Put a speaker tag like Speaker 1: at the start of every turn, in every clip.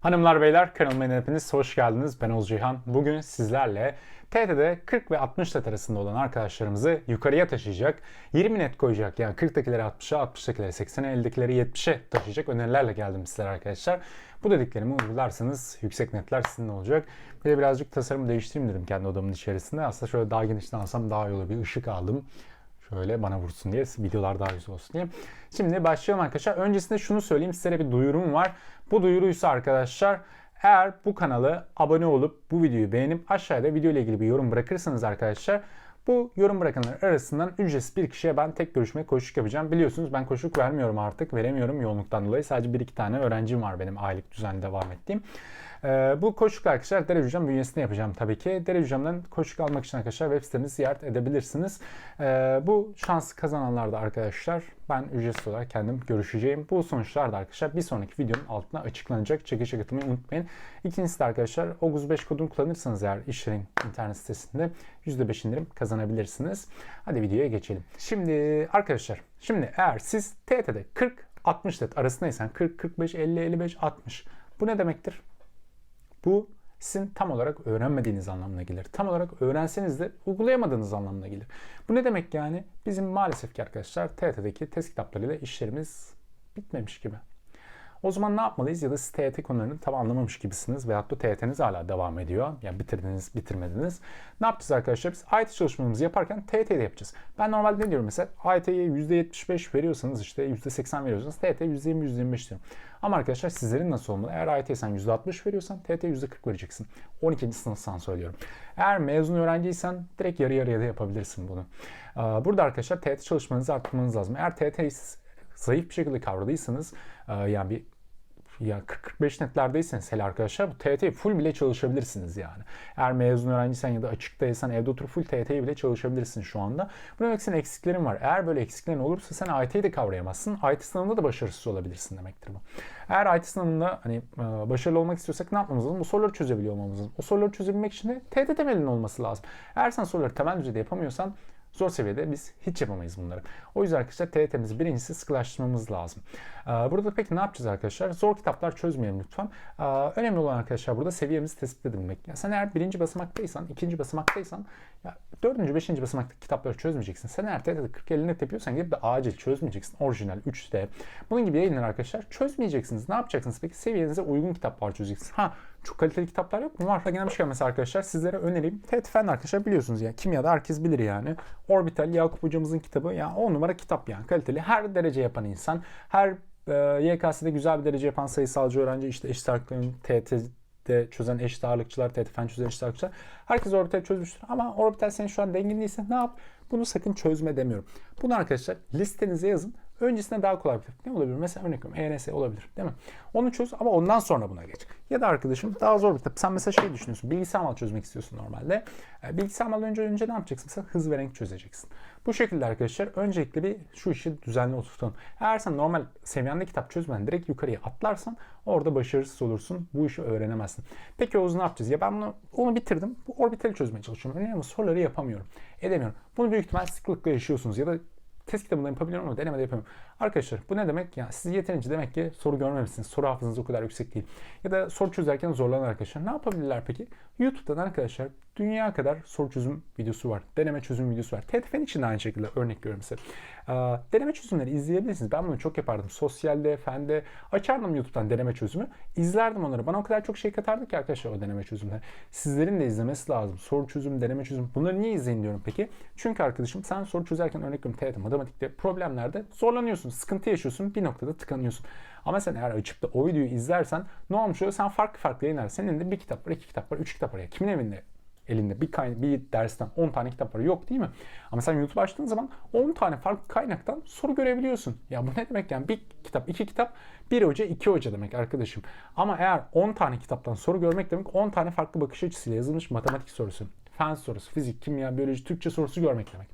Speaker 1: Hanımlar beyler kanalıma hepiniz hoş geldiniz. Ben Oğuz Cihan. Bugün sizlerle TT'de 40 ve 60 net arasında olan arkadaşlarımızı yukarıya taşıyacak, 20 net koyacak yani 40'takileri 60'a, 60'takileri 80'e, 50'dekileri 70'e taşıyacak önerilerle geldim sizlere arkadaşlar. Bu dediklerimi uygularsanız yüksek netler sizin olacak. Bir de birazcık tasarımı değiştireyim dedim kendi odamın içerisinde. Aslında şöyle daha genişten alsam daha iyi olur. Bir ışık aldım. Şöyle bana vursun diye videolar daha güzel olsun diye. Şimdi başlayalım arkadaşlar. Öncesinde şunu söyleyeyim size bir duyurum var. Bu duyuruysa arkadaşlar eğer bu kanalı abone olup bu videoyu beğenip aşağıda video ile ilgili bir yorum bırakırsanız arkadaşlar bu yorum bırakanlar arasından ücretsiz bir kişiye ben tek görüşme koşuk yapacağım. Biliyorsunuz ben koşuk vermiyorum artık. Veremiyorum yoğunluktan dolayı. Sadece bir iki tane öğrencim var benim aylık düzenli devam ettiğim. Ee, bu koşuk arkadaşlar Dere Hocam bünyesinde yapacağım tabii ki. Dere Hocam'dan koşuk almak için arkadaşlar web sitemizi ziyaret edebilirsiniz. Ee, bu şans kazananlar da arkadaşlar ben ücretsiz olarak kendim görüşeceğim. Bu sonuçlar da arkadaşlar bir sonraki videonun altına açıklanacak. Çekişe katılmayı unutmayın. İkincisi de arkadaşlar Oguz5 kodunu kullanırsanız eğer işlerin internet sitesinde %5 indirim kazanabilirsiniz. Hadi videoya geçelim. Şimdi arkadaşlar şimdi eğer siz TT'de 40 60 net arasındaysan 40 45 50 55 60 bu ne demektir? Bu sizin tam olarak öğrenmediğiniz anlamına gelir. Tam olarak öğrenseniz de uygulayamadığınız anlamına gelir. Bu ne demek yani? Bizim maalesef ki arkadaşlar TYT'deki test kitaplarıyla işlerimiz bitmemiş gibi. O zaman ne yapmalıyız? Ya da siz TYT konularını tam anlamamış gibisiniz veyahut da TYT'niz hala devam ediyor. Yani bitirdiniz, bitirmediniz. Ne yapacağız arkadaşlar? Biz IT çalışmalarımızı yaparken TYT'de yapacağız. Ben normalde ne diyorum mesela? IT'ye %75 veriyorsanız işte %80 veriyorsanız TYT %20, %25 diyorum. Ama arkadaşlar sizlerin nasıl olmalı? Eğer IT sen %60 veriyorsan TYT %40 vereceksin. 12. sınıftan söylüyorum. Eğer mezun öğrenciysen direkt yarı yarıya da yapabilirsin bunu. Burada arkadaşlar TYT çalışmanızı arttırmanız lazım. Eğer TYT'yi zayıf bir şekilde kavradıysanız yani bir ya 40-45 netlerdeyseniz hele arkadaşlar bu TYT full bile çalışabilirsiniz yani. Eğer mezun öğrenciysen ya da açıktaysan evde oturup full TYT'yi bile çalışabilirsin şu anda. Bu demek senin eksiklerin var. Eğer böyle eksiklerin olursa sen IT'yi de kavrayamazsın. IT sınavında da başarısız olabilirsin demektir bu. Eğer IT sınavında hani başarılı olmak istiyorsak ne yapmamız lazım? Bu soruları çözebiliyor olmamız lazım. O soruları çözebilmek için de TYT temelinin olması lazım. Eğer sen soruları temel düzeyde yapamıyorsan Zor seviyede biz hiç yapamayız bunları. O yüzden arkadaşlar TYT'mizi birincisi sıkılaştırmamız lazım. Ee, burada peki ne yapacağız arkadaşlar? Zor kitaplar çözmeyelim lütfen. Ee, önemli olan arkadaşlar burada seviyemizi tespit edebilmek. Ya sen eğer birinci basamaktaysan, ikinci basamaktaysan ya dördüncü, beşinci basamaktaki kitapları çözmeyeceksin. Sen eğer TYT'de 40 50 net yapıyorsan gidip de acil çözmeyeceksin. Orijinal 3D. Bunun gibi yayınlar arkadaşlar çözmeyeceksiniz. Ne yapacaksınız peki? Seviyenize uygun kitaplar çözeceksiniz. Ha çok kaliteli kitaplar yok mu? Var. Gelmişken mesela arkadaşlar sizlere önereyim. TET Fen arkadaşlar biliyorsunuz ya. Kimyada herkes bilir yani. Orbital Yakup hocamızın kitabı. Yani 10 numara kitap yani. Kaliteli. Her derece yapan insan. Her e, YKS'de güzel bir derece yapan sayısalcı öğrenci işte eşit ağırlıkların TET'de çözen eşit ağırlıkçılar, TET Fen çözen eşit ağırlıkçılar. Herkes orbital çözmüştür. Ama orbital senin şu an dengin değilse ne yap? Bunu sakın çözme demiyorum. Bunu arkadaşlar listenize yazın. Öncesinde daha kolay bir kitap. Ne olabilir? Mesela örnek veriyorum ENS olabilir değil mi? Onu çöz ama ondan sonra buna geç. Ya da arkadaşım daha zor bir kitap. Sen mesela şey düşünüyorsun. Bilgisayar mal çözmek istiyorsun normalde. E, bilgisayar mal önce önce ne yapacaksın? Mesela hız ve renk çözeceksin. Bu şekilde arkadaşlar öncelikle bir şu işi düzenli oturtalım. Eğer sen normal seviyende kitap çözmeden direkt yukarıya atlarsan orada başarısız olursun. Bu işi öğrenemezsin. Peki Oğuz ne yapacağız? Ya ben bunu onu bitirdim. Bu orbitali çözmeye çalışıyorum. Önemli soruları yapamıyorum. Edemiyorum. Bunu büyük ihtimal sıklıkla yaşıyorsunuz ya da test kitabında yapabiliyorum ama denemede yapamıyorum. Arkadaşlar bu ne demek? Yani siz yeterince demek ki soru görmemişsiniz. Soru hafızanız o kadar yüksek değil. Ya da soru çözerken zorlanan arkadaşlar ne yapabilirler peki? YouTube'dan arkadaşlar dünya kadar soru çözüm videosu var. Deneme çözüm videosu var. TET için de aynı şekilde örnek veriyorum size. deneme çözümleri izleyebilirsiniz. Ben bunu çok yapardım. Sosyalde, fende açardım YouTube'dan deneme çözümü. izlerdim onları. Bana o kadar çok şey katardı ki arkadaşlar o deneme çözümleri. Sizlerin de izlemesi lazım. Soru çözüm, deneme çözüm. Bunları niye izleyin diyorum peki? Çünkü arkadaşım sen soru çözerken örnek veriyorum TET matematikte problemlerde zorlanıyorsun. Sıkıntı yaşıyorsun. Bir noktada tıkanıyorsun. Ama sen eğer açıp da o videoyu izlersen ne olmuş oluyor? Sen farklı farklı yayınlar. Senin de bir kitap var, iki kitap var, üç kitap var. Ya kimin evinde elinde bir, kay- bir dersten 10 tane kitap var yok değil mi? Ama sen YouTube açtığın zaman 10 tane farklı kaynaktan soru görebiliyorsun. Ya bu ne demek yani? Bir kitap, iki kitap, bir hoca, iki hoca demek arkadaşım. Ama eğer 10 tane kitaptan soru görmek demek 10 tane farklı bakış açısıyla yazılmış matematik sorusu, fen sorusu, fizik, kimya, biyoloji, Türkçe sorusu görmek demek.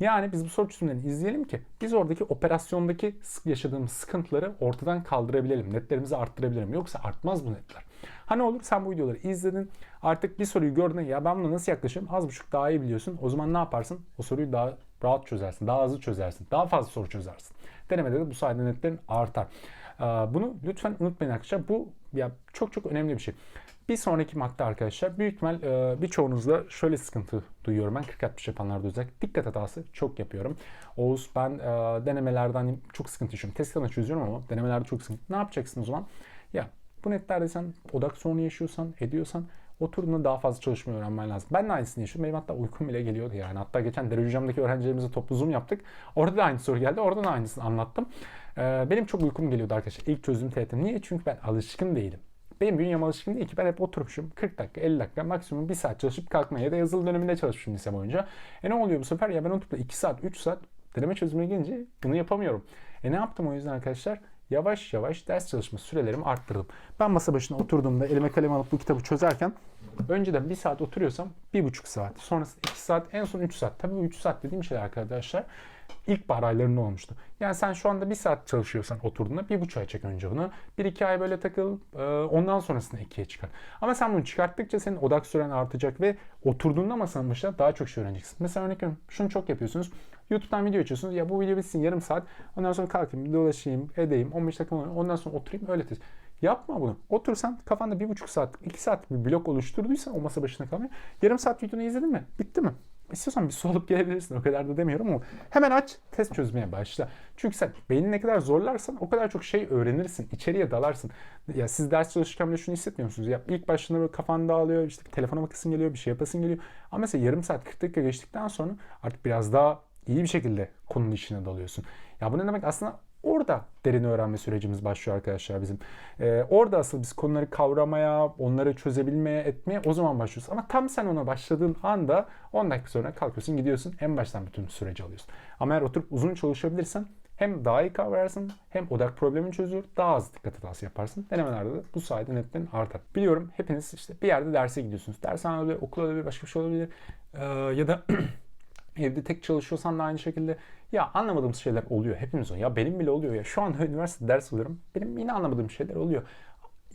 Speaker 1: Yani biz bu soru çözümlerini izleyelim ki biz oradaki operasyondaki yaşadığımız sıkıntıları ortadan kaldırabilelim. Netlerimizi arttırabilelim. Yoksa artmaz bu netler. Hani olur sen bu videoları izledin. Artık bir soruyu gördün ya ben buna nasıl yaklaşırım? Az buçuk daha iyi biliyorsun. O zaman ne yaparsın? O soruyu daha rahat çözersin. Daha hızlı çözersin. Daha fazla soru çözersin. Denemede de bu sayede netlerin artar. Bunu lütfen unutmayın arkadaşlar. Bu ya çok çok önemli bir şey. Bir sonraki madde arkadaşlar büyük ihtimal e, birçoğunuzda şöyle sıkıntı duyuyorum ben 40-60 yapanlarda özellikle dikkat hatası çok yapıyorum. Oğuz ben e, denemelerden çok sıkıntı yaşıyorum. Testlerden çözüyorum ama denemelerde çok sıkıntı. Ne yapacaksın o zaman? Bu netlerde sen odak sorunu yaşıyorsan, ediyorsan oturduğunda daha fazla çalışmayı öğrenmen lazım. Ben de aynısını yaşıyorum. Benim hatta uykum bile geliyordu yani. Hatta geçen Dere Hocam'daki öğrencilerimizle toplu zoom yaptık. Orada da aynı soru geldi. Orada da aynısını anlattım. Ee, benim çok uykum geliyordu arkadaşlar. İlk çözdüğüm TYT. Niye? Çünkü ben alışkın değilim. Benim bünyem alışkın değil ki. Ben hep oturmuşum 40 dakika, 50 dakika, maksimum 1 saat çalışıp kalkmaya ya da yazılı döneminde çalışmışım lise boyunca. E ne oluyor bu sefer? Ya ben oturup da 2 saat, 3 saat deneme çözümüne gelince bunu yapamıyorum. E ne yaptım o yüzden arkadaşlar? Yavaş yavaş ders çalışma sürelerimi arttırdım. Ben masa başına oturduğumda elime kalem alıp bu kitabı çözerken önceden 1 saat oturuyorsam 1,5 saat, sonrasında 2 saat, en son 3 saat. Tabii bu 3 saat dediğim şey arkadaşlar ilkbahar aylarında olmuştu. Yani sen şu anda bir saat çalışıyorsan oturduğunda bir buçuğa çek önce bunu. Bir iki ay böyle takıl e, ondan sonrasında ikiye çıkar. Ama sen bunu çıkarttıkça senin odak süren artacak ve oturduğunda masanın başında daha çok şey öğreneceksin. Mesela örnek veriyorum şunu çok yapıyorsunuz. YouTube'dan video açıyorsunuz. Ya bu video bitsin yarım saat. Ondan sonra kalkayım, dolaşayım, edeyim. 15 dakika ondan sonra oturayım öyle tez. Yapma bunu. Otursan kafanda bir buçuk saat, iki saat bir blok oluşturduysan o masa başına kalmaya. Yarım saat videonu izledin mi? Bitti mi? İstiyorsan bir su alıp gelebilirsin. O kadar da demiyorum ama hemen aç, test çözmeye başla. Çünkü sen beynini ne kadar zorlarsan o kadar çok şey öğrenirsin. içeriye dalarsın. Ya siz ders çalışırken bile şunu hissetmiyor musunuz? Ya ilk başında böyle kafan dağılıyor, işte bir telefona bakasın geliyor, bir şey yapasın geliyor. Ama mesela yarım saat 40 dakika geçtikten sonra artık biraz daha iyi bir şekilde konunun içine dalıyorsun. Ya bu ne demek? Aslında Orada derin öğrenme sürecimiz başlıyor arkadaşlar bizim. Ee, orada asıl biz konuları kavramaya, onları çözebilmeye, etmeye o zaman başlıyoruz. Ama tam sen ona başladığın anda 10 dakika sonra kalkıyorsun gidiyorsun en baştan bütün süreci alıyorsun. Ama eğer oturup uzun çalışabilirsen hem daha iyi kavrarsın hem odak problemini çözülür daha az dikkat hatası yaparsın. Denemelerde de bu sayede netlerin artar. Biliyorum hepiniz işte bir yerde derse gidiyorsunuz. Dershane olabilir, okul olabilir, başka bir şey olabilir. Ee, ya da Evde tek çalışıyorsan da aynı şekilde ya anlamadığımız şeyler oluyor. Hepimiz oluyor. Ya benim bile oluyor ya. Şu anda üniversite ders alıyorum. Benim yine anlamadığım şeyler oluyor.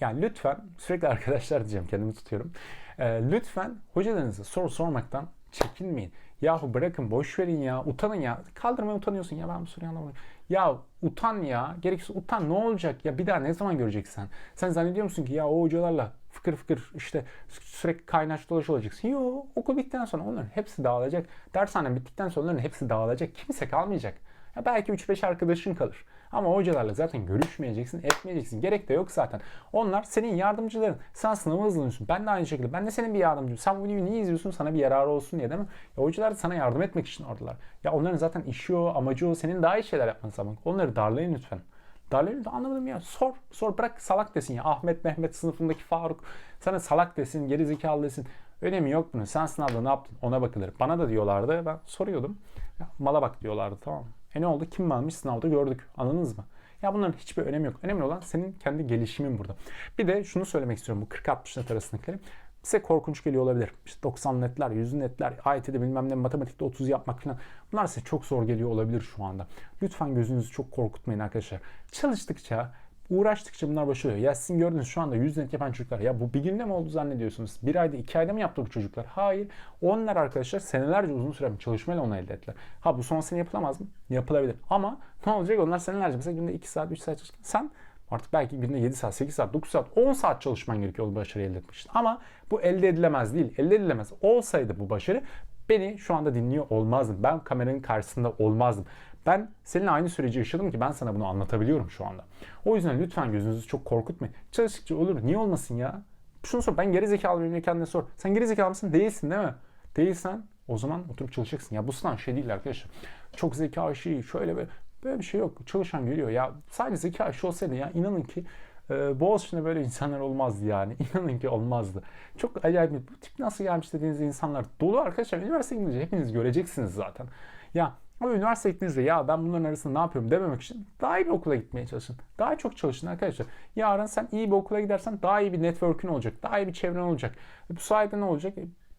Speaker 1: Yani lütfen sürekli arkadaşlar diyeceğim kendimi tutuyorum. Ee, lütfen hocalarınıza soru sormaktan çekinmeyin. Yahu bırakın boş verin ya utanın ya. Kaldırmaya utanıyorsun ya ben bu soruyu anlamadım. Ya utan ya gerekirse utan ne olacak ya bir daha ne zaman göreceksin sen? Sen zannediyor musun ki ya o hocalarla fıkır fıkır işte sürekli kaynaş dolaş olacaksın. Yo okul bittikten sonra onların hepsi dağılacak. Dershane bittikten sonra onların hepsi dağılacak. Kimse kalmayacak. Ya belki 3-5 arkadaşın kalır. Ama hocalarla zaten görüşmeyeceksin, etmeyeceksin. Gerek de yok zaten. Onlar senin yardımcıların. Sen sınavı hazırlıyorsun. Ben de aynı şekilde. Ben de senin bir yardımcım. Sen bu videoyu niye izliyorsun? Sana bir yararı olsun diye değil mi? Ya hocalar sana yardım etmek için oradalar. Ya onların zaten işi o, amacı o. Senin daha iyi şeyler yapmanı sağlamak. Onları darlayın lütfen. Darlayın da anlamadım ya. Sor. Sor bırak salak desin ya. Ahmet Mehmet sınıfındaki Faruk sana salak desin, geri zekalı desin. Önemi yok bunun. Sen sınavda ne yaptın? Ona bakılır. Bana da diyorlardı. Ben soruyordum. Ya, mala bak diyorlardı tamam? E ne oldu? Kim almış sınavda gördük. Anladınız mı? Ya bunların hiçbir önemi yok. Önemli olan senin kendi gelişimin burada. Bir de şunu söylemek istiyorum bu 40-60 net arasındakileri. Size korkunç geliyor olabilir. İşte 90 netler, 100 netler, AYT'de bilmem ne matematikte 30 yapmak falan. Bunlar size çok zor geliyor olabilir şu anda. Lütfen gözünüzü çok korkutmayın arkadaşlar. Çalıştıkça uğraştıkça bunlar başlıyor. Ya sizin gördüğünüz şu anda 100 net yapan çocuklar. Ya bu bir günde mi oldu zannediyorsunuz? Bir ayda, iki ayda mı yaptı bu çocuklar? Hayır. Onlar arkadaşlar senelerce uzun süre bir çalışmayla onu elde ettiler. Ha bu son sene yapılamaz mı? Yapılabilir. Ama ne olacak? Onlar senelerce mesela günde 2 saat, 3 saat çalışırken sen artık belki günde 7 saat, 8 saat, 9 saat, 10 saat çalışman gerekiyor o başarıyı elde etmek için. Ama bu elde edilemez değil. Elde edilemez. Olsaydı bu başarı beni şu anda dinliyor olmazdım. Ben kameranın karşısında olmazdım. Ben seninle aynı süreci yaşadım ki ben sana bunu anlatabiliyorum şu anda. O yüzden lütfen gözünüzü çok korkutmayın. Çalıştıkça olur. Niye olmasın ya? Şunu sor. Ben geri zekalı mıyım kendine sor. Sen geri zekalı mısın? Değilsin değil mi? Değilsen o zaman oturup çalışacaksın. Ya bu sınav şey değil arkadaşlar. Çok zeka işi şöyle böyle. Böyle bir şey yok. Çalışan geliyor. Ya sadece zeka işi olsaydı ya inanın ki e, Boğaziçi'nde böyle insanlar olmazdı yani. İnanın ki olmazdı. Çok acayip. Bu tip nasıl gelmiş dediğiniz insanlar dolu arkadaşlar. Üniversite gidince hepiniz göreceksiniz zaten. Ya ama üniversite gittiğinizde ya ben bunların arasında ne yapıyorum dememek için daha iyi bir okula gitmeye çalışın. Daha çok çalışın arkadaşlar. Yarın sen iyi bir okula gidersen daha iyi bir network'ün olacak. Daha iyi bir çevren olacak. Bu sayede ne olacak?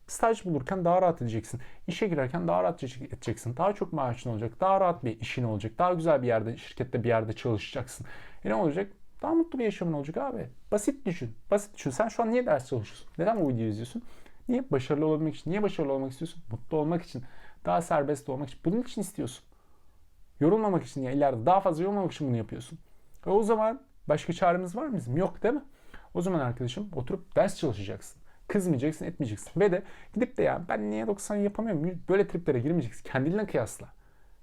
Speaker 1: Staj bulurken daha rahat edeceksin. İşe girerken daha rahat edeceksin. Daha çok maaşın olacak. Daha rahat bir işin olacak. Daha güzel bir yerde, şirkette bir yerde çalışacaksın. E ne olacak? Daha mutlu bir yaşamın olacak abi. Basit düşün. Basit düşün. Sen şu an niye ders çalışıyorsun? Neden bu videoyu izliyorsun? Niye başarılı olmak için? Niye başarılı olmak istiyorsun? Mutlu olmak için. Daha serbest olmak için. Bunun için istiyorsun. Yorulmamak için ya ileride daha fazla yorulmamak için bunu yapıyorsun. E o zaman başka çaremiz var mı bizim? Yok değil mi? O zaman arkadaşım oturup ders çalışacaksın. Kızmayacaksın, etmeyeceksin. Ve de gidip de ya ben niye 90 yapamıyorum böyle triplere girmeyeceksin. Kendinle kıyasla.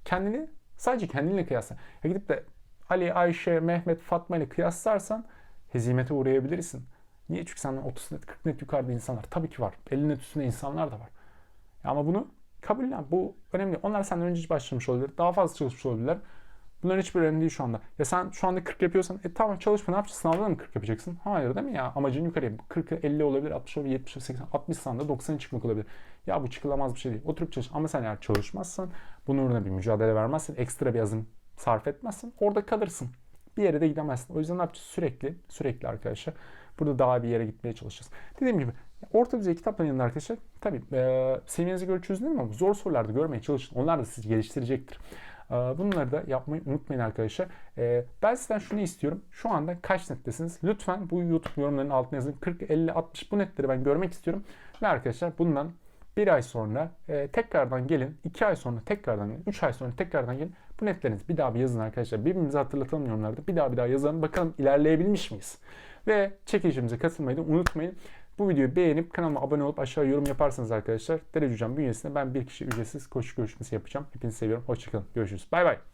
Speaker 1: Kendini sadece kendinle kıyasla. Ya gidip de Ali, Ayşe, Mehmet, Fatma ile kıyaslarsan hezimete uğrayabilirsin. Niye? Çünkü senden 30 net, 40 net yukarıda insanlar. Tabii ki var. 50 net üstünde insanlar da var. Ama bunu kabullen. Bu önemli. Onlar senden önce başlamış olabilir. Daha fazla çalışmış olabilirler. Bunların hiçbir önemli değil şu anda. Ya sen şu anda 40 yapıyorsan e tamam çalışma ne yapacaksın? Sınavda da mı 40 yapacaksın? Hayır değil mi ya? Amacın yukarıya. 40 50 olabilir, 60 olabilir, 70 80 60 sanda 90'a çıkmak olabilir. Ya bu çıkılamaz bir şey değil. Oturup çalış. Ama sen eğer çalışmazsan, bunun uğruna bir mücadele vermezsen, ekstra bir azım sarf etmezsen orada kalırsın. Bir yere de gidemezsin. O yüzden ne yapacağız? Sürekli, sürekli arkadaşlar. Burada daha bir yere gitmeye çalışacağız. Dediğim gibi orta düzey kitapların yanında arkadaşlar tabii e, seviyenize göre çözün ama zor sorularda görmeye çalışın. Onlar da sizi geliştirecektir. E, bunları da yapmayı unutmayın arkadaşlar. E, ben sizden şunu istiyorum. Şu anda kaç nettesiniz? Lütfen bu YouTube yorumlarının altına yazın. 40, 50, 60 bu netleri ben görmek istiyorum. Ve arkadaşlar bundan bir ay sonra e, tekrardan gelin. iki ay sonra tekrardan gelin. Üç ay sonra tekrardan gelin. Bu netlerinizi bir daha bir yazın arkadaşlar. Birbirimize hatırlatalım yorumlarda. Bir daha bir daha yazalım. Bakalım ilerleyebilmiş miyiz? Ve çekilişimize katılmayı da unutmayın. Bu videoyu beğenip kanalıma abone olup aşağı yorum yaparsanız arkadaşlar Derece Hocam bünyesinde ben bir kişi ücretsiz koşu görüşmesi yapacağım. Hepinizi seviyorum. Hoşçakalın. Görüşürüz. Bay bay.